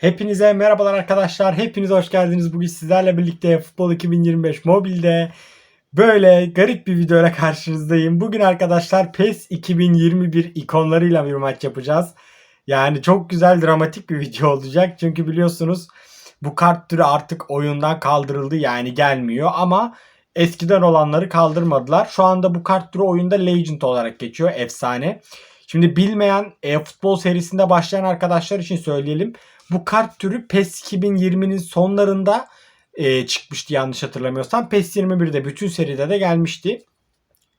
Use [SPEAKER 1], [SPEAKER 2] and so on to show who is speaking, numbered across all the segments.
[SPEAKER 1] Hepinize merhabalar arkadaşlar. Hepiniz hoş geldiniz. Bugün sizlerle birlikte Futbol 2025 mobilde böyle garip bir videoyla karşınızdayım. Bugün arkadaşlar PES 2021 ikonlarıyla bir maç yapacağız. Yani çok güzel dramatik bir video olacak. Çünkü biliyorsunuz bu kart türü artık oyundan kaldırıldı yani gelmiyor ama eskiden olanları kaldırmadılar. Şu anda bu kart türü oyunda Legend olarak geçiyor. Efsane. Şimdi bilmeyen e-futbol serisinde başlayan arkadaşlar için söyleyelim. Bu kart türü PES 2020'nin sonlarında e, çıkmıştı yanlış hatırlamıyorsam. PES 21'de bütün seride de gelmişti.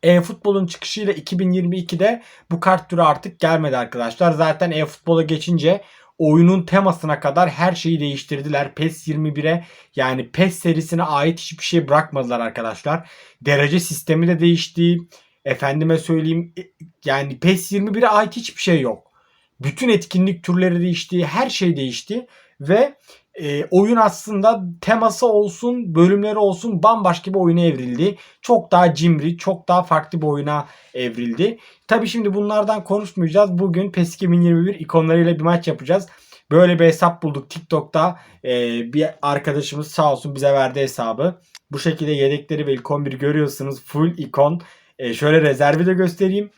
[SPEAKER 1] E-futbolun çıkışıyla 2022'de bu kart türü artık gelmedi arkadaşlar. Zaten e-futbola geçince oyunun temasına kadar her şeyi değiştirdiler. PES 21'e yani PES serisine ait hiçbir şey bırakmadılar arkadaşlar. Derece sistemi de değişti. Efendime söyleyeyim e, yani PES 21'e ait hiçbir şey yok. Bütün etkinlik türleri değişti, her şey değişti ve e, oyun aslında teması olsun, bölümleri olsun bambaşka bir oyuna evrildi. Çok daha cimri, çok daha farklı bir oyuna evrildi. Tabi şimdi bunlardan konuşmayacağız. Bugün PES 2021 ikonlarıyla bir maç yapacağız. Böyle bir hesap bulduk TikTok'ta. E, bir arkadaşımız sağ olsun bize verdi hesabı. Bu şekilde yedekleri ve ilk 11 görüyorsunuz. Full ikon. E, şöyle rezervi de göstereyim.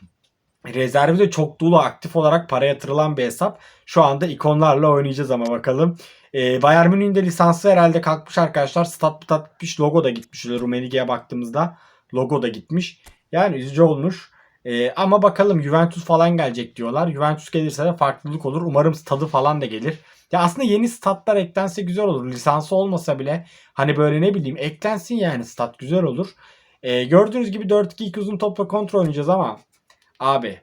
[SPEAKER 1] Rezervi de çok dolu aktif olarak para yatırılan bir hesap. Şu anda ikonlarla oynayacağız ama bakalım. E, Bayern Münih'in de lisansı herhalde kalkmış arkadaşlar. Stat stat gitmiş. Logo da gitmiş. Şöyle Rumelige'ye baktığımızda logo da gitmiş. Yani üzücü olmuş. E, ama bakalım Juventus falan gelecek diyorlar. Juventus gelirse de farklılık olur. Umarım stadı falan da gelir. Ya aslında yeni statlar eklense güzel olur. Lisansı olmasa bile hani böyle ne bileyim eklensin yani stat güzel olur. E, gördüğünüz gibi 4-2-2 uzun topla kontrol oynayacağız ama Abi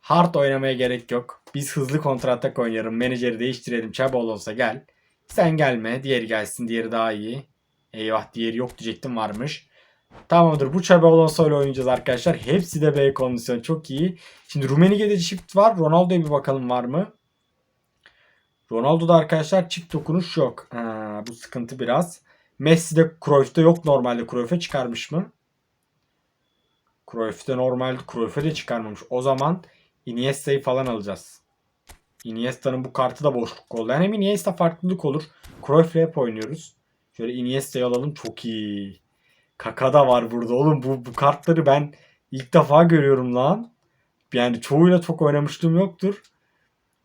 [SPEAKER 1] hard oynamaya gerek yok. Biz hızlı kontratak oynayalım. Menajeri değiştirelim. Çabol olsa gel. Sen gelme. Diğeri gelsin. Diğeri daha iyi. Eyvah diğeri yok diyecektim varmış. Tamamdır. Bu Çaba olsa öyle oynayacağız arkadaşlar. Hepsi de B kondisyon. Çok iyi. Şimdi Rumenige'de çift var. Ronaldo'ya bir bakalım var mı? Ronaldo'da arkadaşlar çift dokunuş yok. Ha, bu sıkıntı biraz. Messi'de Cruyff'te yok normalde. Cruyff'e çıkarmış mı? Cruyff'te normalde Cruyff'e de çıkarmamış. O zaman Iniesta'yı falan alacağız. Iniesta'nın bu kartı da boşluk oldu. Yani hem Iniesta farklılık olur. Cruyff'le hep oynuyoruz. Şöyle Iniesta'yı alalım. Çok iyi. Kaka da var burada oğlum. Bu, bu kartları ben ilk defa görüyorum lan. Yani çoğuyla çok oynamışlığım yoktur.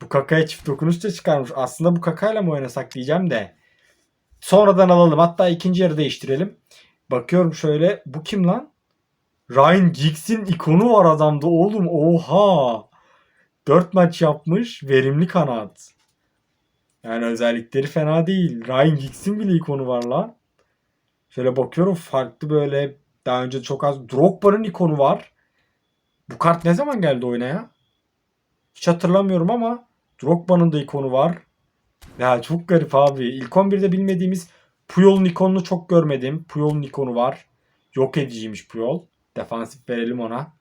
[SPEAKER 1] Bu kakaya çift dokunuş da çıkarmış. Aslında bu kakayla mı oynasak diyeceğim de. Sonradan alalım. Hatta ikinci yarı değiştirelim. Bakıyorum şöyle. Bu kim lan? Ryan Giggs'in ikonu var adamda oğlum. Oha. 4 maç yapmış. Verimli kanat. Yani özellikleri fena değil. Ryan Giggs'in bile ikonu var lan. Şöyle bakıyorum farklı böyle daha önce çok az Drogba'nın ikonu var. Bu kart ne zaman geldi oyuna ya? Hiç hatırlamıyorum ama Drogba'nın da ikonu var. Ya çok garip abi. İlk 11'de bilmediğimiz Puyol'un ikonunu çok görmedim. Puyol'un ikonu var. Yok ediciymiş Puyol. Defansif verelim ona.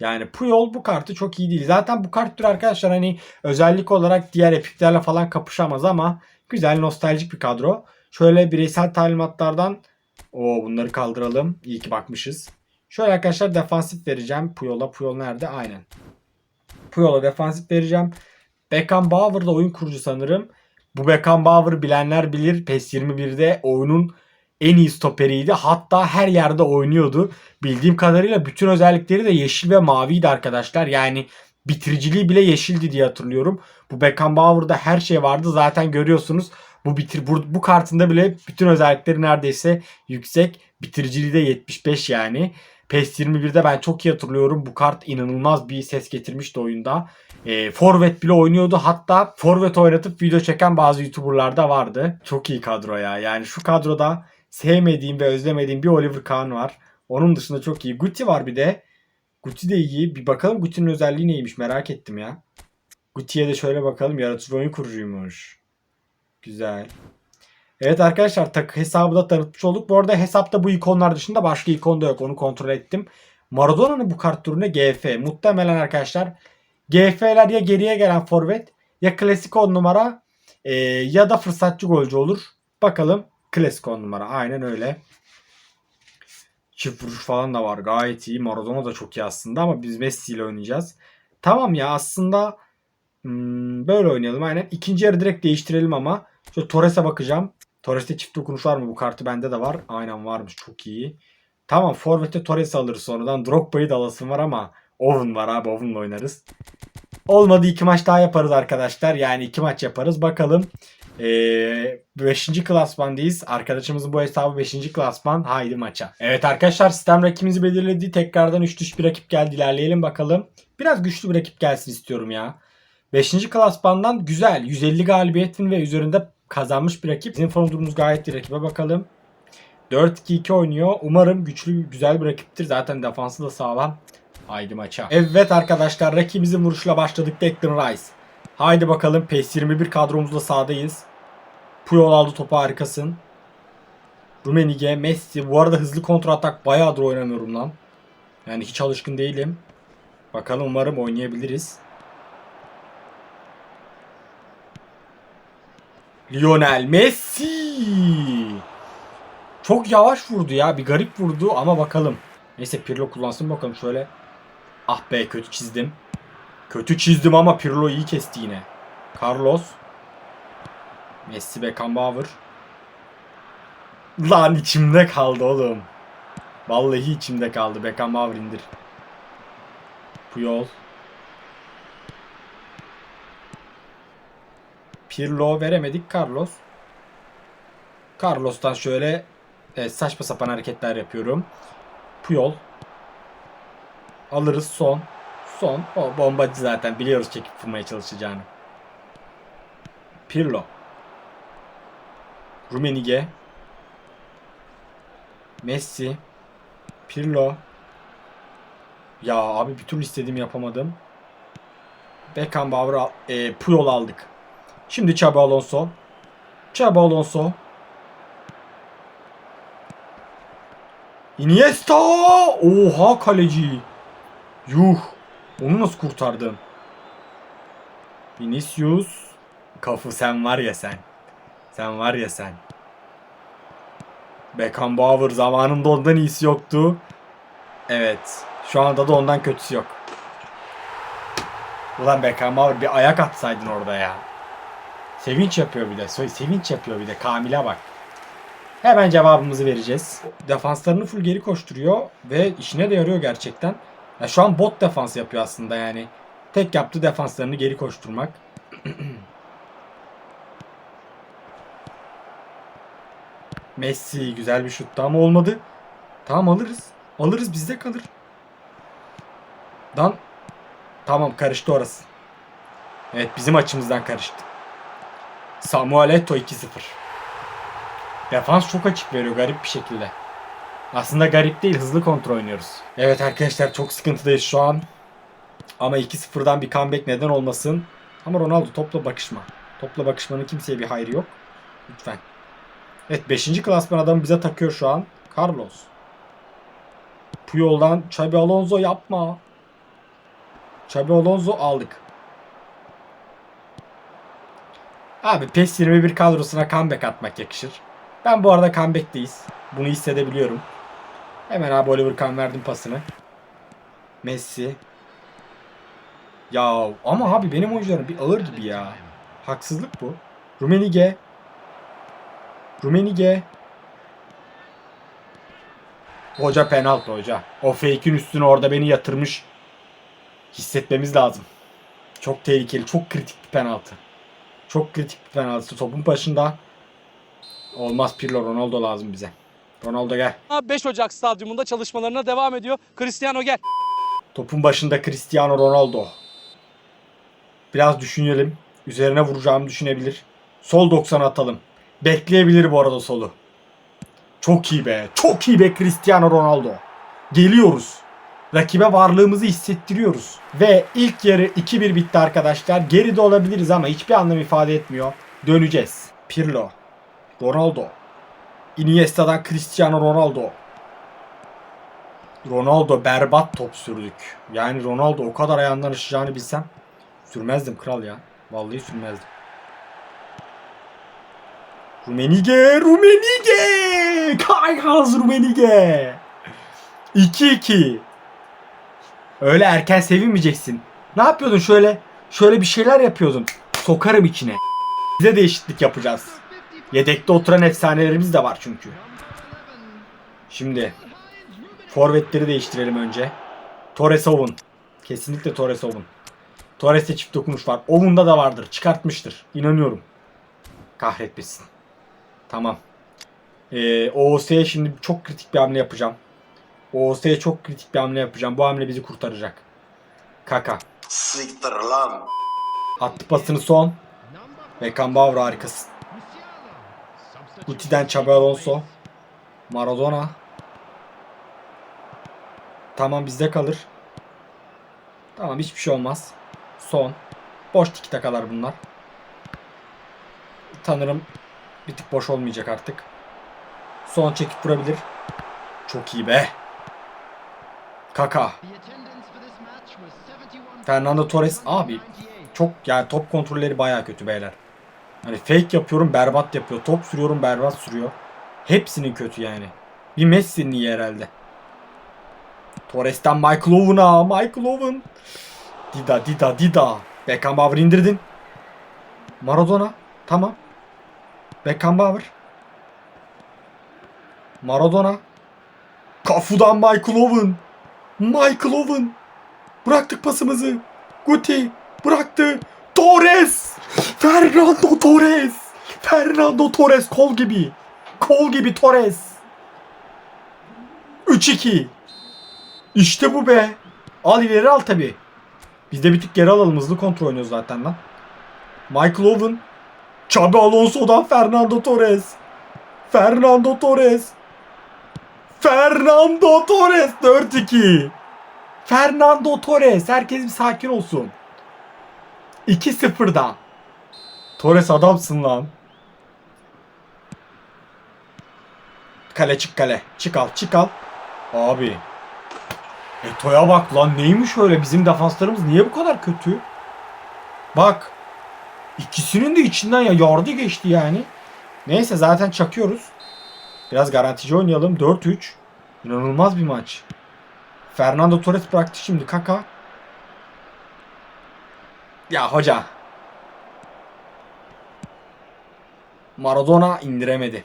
[SPEAKER 1] Yani Puyol bu kartı çok iyi değil. Zaten bu kart türü arkadaşlar hani özellik olarak diğer epiklerle falan kapışamaz ama güzel nostaljik bir kadro. Şöyle bireysel talimatlardan o bunları kaldıralım. İyi ki bakmışız. Şöyle arkadaşlar defansif vereceğim. Puyol'a. Puyol nerede? Aynen. Puyol'a defansif vereceğim. Beckham Bauer da oyun kurucu sanırım. Bu Beckham Bauer bilenler bilir. PES 21'de oyunun en iyi stoperiydi. Hatta her yerde oynuyordu. Bildiğim kadarıyla bütün özellikleri de yeşil ve maviydi arkadaşlar. Yani bitiriciliği bile yeşildi diye hatırlıyorum. Bu Beckenbauer'da her şey vardı. Zaten görüyorsunuz. Bu bitir bu, bu kartında bile bütün özellikleri neredeyse yüksek. Bitiriciliği de 75 yani. PES 21'de ben çok iyi hatırlıyorum. Bu kart inanılmaz bir ses getirmişti oyunda. E, forvet bile oynuyordu. Hatta forvet oynatıp video çeken bazı YouTuber'lar da vardı. Çok iyi kadro ya. Yani şu kadroda sevmediğim ve özlemediğim bir Oliver Kahn var. Onun dışında çok iyi. Guti var bir de. Guti de iyi. Bir bakalım Guti'nin özelliği neymiş merak ettim ya. Guti'ye de şöyle bakalım. Yaratıcı oyun kurucuymuş. Güzel. Evet arkadaşlar tak hesabı da tanıtmış olduk. Bu arada hesapta bu ikonlar dışında başka ikon da yok. Onu kontrol ettim. Maradona'nın bu kart türüne GF. Muhtemelen arkadaşlar GF'ler ya geriye gelen forvet ya klasik 10 numara e, ya da fırsatçı golcü olur. Bakalım klasik 10 numara. Aynen öyle. Çift vuruş falan da var. Gayet iyi. Maradona da çok iyi aslında ama biz Messi ile oynayacağız. Tamam ya aslında Hmm, böyle oynayalım aynen. İkinci yarı direkt değiştirelim ama. Şöyle Torres'e bakacağım. Torres'te çift dokunuş var mı? Bu kartı bende de var. Aynen varmış. Çok iyi. Tamam Forvet'te Torres'i alırız sonradan. Drogba'yı da alasım var ama Owen var abi. Owen'la oynarız. Olmadı iki maç daha yaparız arkadaşlar. Yani iki maç yaparız. Bakalım. 5. klasmandayız. Arkadaşımızın bu hesabı 5. klasman. Haydi maça. Evet arkadaşlar sistem rakibimizi belirledi. Tekrardan 3 düş bir rakip geldi. İlerleyelim bakalım. Biraz güçlü bir rakip gelsin istiyorum ya. 5. klasmandan güzel. 150 galibiyetin ve üzerinde kazanmış bir rakip. Bizim form durumumuz gayet iyi rakibe bakalım. 4-2-2 oynuyor. Umarım güçlü güzel bir rakiptir. Zaten defansı da sağlam. Haydi maça. Evet arkadaşlar rakibimizin vuruşla başladık. Declan Rice. Haydi bakalım PES 21 kadromuzla sahadayız. Puyol aldı topu harikasın. Rumenige, Messi. Bu arada hızlı kontra atak bayağıdır oynamıyorum lan. Yani hiç alışkın değilim. Bakalım umarım oynayabiliriz. Lionel Messi. Çok yavaş vurdu ya. Bir garip vurdu ama bakalım. Neyse Pirlo kullansın bakalım şöyle. Ah be kötü çizdim. Kötü çizdim ama Pirlo iyi kesti yine. Carlos. Messi Beckenbauer. Lan içimde kaldı oğlum. Vallahi içimde kaldı. Beckenbauer indir. Puyol. Pirlo veremedik Carlos. Carlos'tan şöyle evet, saçma sapan hareketler yapıyorum. Puyol. Alırız son. Son. O bombacı zaten biliyoruz çekip vurmaya çalışacağını. Pirlo. Rumenige. Messi. Pirlo. Ya abi bir türlü istediğimi yapamadım. Beckenbauer al- e, Puyol aldık. Şimdi Xabi Alonso. Xabi Alonso. Iniesta! Oha kaleci. Yuh. Onu nasıl kurtardın? Vinicius. Kafu sen var ya sen. Sen var ya sen. Beckenbauer zamanında ondan iyisi yoktu. Evet. Şu anda da ondan kötüsü yok. Ulan Beckenbauer bir ayak atsaydın orada ya. Sevinç yapıyor bir de. Sevinç yapıyor bir de. Kamil'e bak. Hemen cevabımızı vereceğiz. Defanslarını full geri koşturuyor ve işine de yarıyor gerçekten. Ya şu an bot defans yapıyor aslında yani. Tek yaptığı defanslarını geri koşturmak. Messi güzel bir şuttu ama olmadı. Tamam alırız. Alırız bizde kalır. Dan Tamam karıştı orası. Evet bizim açımızdan karıştı. Samuel Eto'o 2-0. Defans çok açık veriyor garip bir şekilde. Aslında garip değil hızlı kontrol oynuyoruz. Evet arkadaşlar çok sıkıntıdayız şu an. Ama 2-0'dan bir comeback neden olmasın. Ama Ronaldo topla bakışma. Topla bakışmanın kimseye bir hayrı yok. Lütfen. Evet 5. klasman adamı bize takıyor şu an. Carlos. Puyol'dan Xabi Alonso yapma. Xabi Alonso aldık. Abi PES 21 kadrosuna comeback atmak yakışır. Ben bu arada comeback'teyiz. Bunu hissedebiliyorum. Hemen abi Oliver Kahn verdim pasını. Messi. Ya ama abi benim oyuncularım bir ağır gibi ya. Haksızlık bu. Rumenige. Rumenige. Hoca penaltı hoca. O fake'in üstüne orada beni yatırmış. Hissetmemiz lazım. Çok tehlikeli, çok kritik bir penaltı. Çok kritik bir penaltı. Topun başında olmaz Pirlo Ronaldo lazım bize. Ronaldo gel.
[SPEAKER 2] 5 Ocak stadyumunda çalışmalarına devam ediyor. Cristiano gel.
[SPEAKER 1] Topun başında Cristiano Ronaldo. Biraz düşünelim. Üzerine vuracağımı düşünebilir. Sol 90 atalım. Bekleyebilir bu arada solu. Çok iyi be. Çok iyi be Cristiano Ronaldo. Geliyoruz. Rakibe varlığımızı hissettiriyoruz. Ve ilk yarı 2-1 bitti arkadaşlar. Geride olabiliriz ama hiçbir anlam ifade etmiyor. Döneceğiz. Pirlo. Ronaldo. Iniesta'dan Cristiano Ronaldo. Ronaldo berbat top sürdük. Yani Ronaldo o kadar ayağından ışacağını bilsem sürmezdim kral ya. Vallahi sürmezdim. Rumenige, Rumenige! Kayhaz Rumenige! 2-2. Öyle erken sevinmeyeceksin. Ne yapıyordun şöyle? Şöyle bir şeyler yapıyordun. Sokarım içine. Bize değişiklik yapacağız. Yedekte oturan efsanelerimiz de var çünkü. Şimdi forvetleri değiştirelim önce. Torres Owen. Kesinlikle Torres Owen. Torres'te çift dokunuş var. Owen'da da vardır. Çıkartmıştır. İnanıyorum. Kahretmesin. Tamam. Ee, OOS'ye şimdi çok kritik bir hamle yapacağım. OOS'ye çok kritik bir hamle yapacağım. Bu hamle bizi kurtaracak. Kaka.
[SPEAKER 3] Siktir lan.
[SPEAKER 1] Attı pasını son. Beckenbauer harikasın. Guti'den Xabi Alonso. Maradona. Tamam bizde kalır. Tamam hiçbir şey olmaz. Son. Boş tiki takalar bunlar. Tanırım bir tık boş olmayacak artık. Son çekip vurabilir. Çok iyi be. Kaka. Fernando Torres abi çok yani top kontrolleri baya kötü beyler. Hani fake yapıyorum berbat yapıyor. Top sürüyorum berbat sürüyor. Hepsinin kötü yani. Bir Messi'nin iyi herhalde. Torres'ten Michael Owen'a. Michael Owen. Dida Dida Dida. Beckenbauer indirdin. Maradona. Tamam. Beckenbauer. Maradona. Kafu'dan Michael Owen. Michael Owen. Bıraktık pasımızı. Guti bıraktı. Torres. Fernando Torres. Fernando Torres kol gibi. Kol gibi Torres. 3-2. İşte bu be. Al ileri al tabi. Biz de bir tık geri alalım. Hızlı kontrol oynuyoruz zaten lan. Michael Owen. Xabi Alonso'dan Fernando Torres. Fernando Torres. Fernando Torres 4-2. Fernando Torres. Herkes bir sakin olsun. 2-0'dan. Torres adamsın lan. Kale çık kale. Çık al çık al. Abi. Eto'ya bak lan neymiş öyle bizim defanslarımız niye bu kadar kötü? Bak. İkisinin de içinden ya yardı geçti yani. Neyse zaten çakıyoruz. Biraz garantici oynayalım. 4-3. İnanılmaz bir maç. Fernando Torres bıraktı şimdi Kaka. Ya hoca. Maradona indiremedi.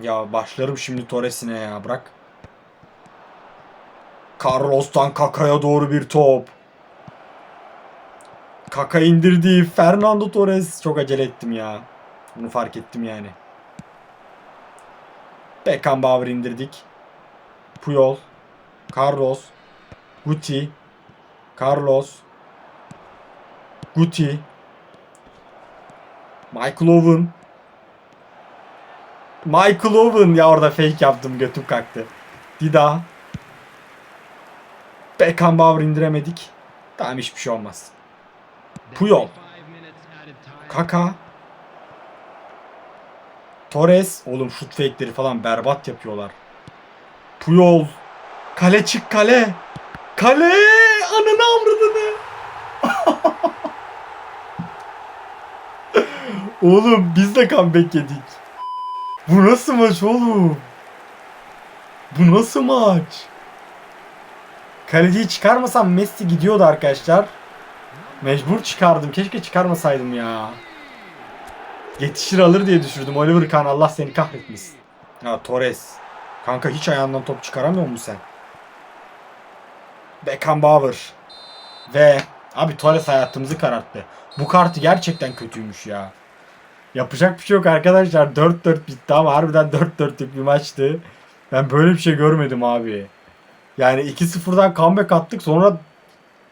[SPEAKER 1] Ya başlarım şimdi Torres'ine ya bırak. Carlos'tan Kaka'ya doğru bir top. Kaka indirdi. Fernando Torres. Çok acele ettim ya. Bunu fark ettim yani. Beckenbauer indirdik. Puyol. Carlos. Guti. Carlos. Guti. Michael Owen. Michael Owen ya orada fake yaptım götüm kalktı. Dida. Beckenbauer indiremedik. Tamam hiçbir şey olmaz. Puyol. Kaka. Torres. Oğlum şut fake'leri falan berbat yapıyorlar. Puyol. Kale çık kale. Kale. Ananı avradını. Oğlum biz de comeback yedik. Bu nasıl maç oğlum? Bu nasıl maç? Kaleciyi çıkarmasam Messi gidiyordu arkadaşlar. Mecbur çıkardım. Keşke çıkarmasaydım ya. Yetişir alır diye düşürdüm. Oliver Kahn Allah seni kahretmesin. Ya Torres. Kanka hiç ayağından top çıkaramıyor musun sen? Beckenbauer. Ve abi Torres hayatımızı kararttı. Bu kartı gerçekten kötüymüş ya. Yapacak bir şey yok arkadaşlar. 4-4 bitti ama harbiden 4-4'lük bir maçtı. Ben böyle bir şey görmedim abi. Yani 2-0'dan comeback attık sonra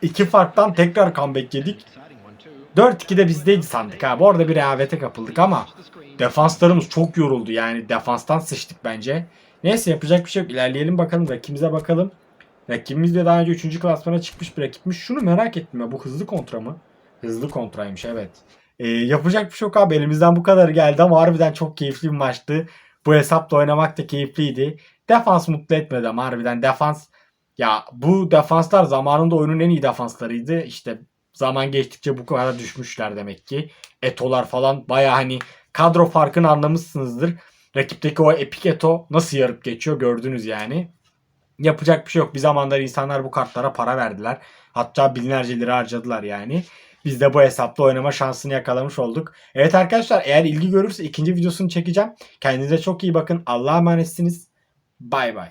[SPEAKER 1] iki farktan tekrar comeback yedik. 4-2 de bizdeydi sandık abi. Orada bir rehavete kapıldık ama defanslarımız çok yoruldu yani. Defanstan sıçtık bence. Neyse yapacak bir şey yok. İlerleyelim bakalım. Rakibimize bakalım. Rakibimiz de daha önce 3. klasmana çıkmış bir rakipmiş. Şunu merak ettim ya. Bu hızlı kontra mı? Hızlı kontraymış evet. Ee, yapacak bir şey yok abi. Elimizden bu kadar geldi ama harbiden çok keyifli bir maçtı. Bu hesapla oynamak da keyifliydi. Defans mutlu etmedi ama harbiden defans ya bu defanslar zamanında oyunun en iyi defanslarıydı. İşte zaman geçtikçe bu kadar düşmüşler demek ki. Eto'lar falan baya hani kadro farkını anlamışsınızdır. Rakipteki o epik Eto nasıl yarıp geçiyor gördünüz yani. Yapacak bir şey yok. Bir zamanlar insanlar bu kartlara para verdiler. Hatta binlerce lira harcadılar yani. Biz de bu hesapla oynama şansını yakalamış olduk. Evet arkadaşlar eğer ilgi görürse ikinci videosunu çekeceğim. Kendinize çok iyi bakın. Allah'a emanetsiniz. Bay bay.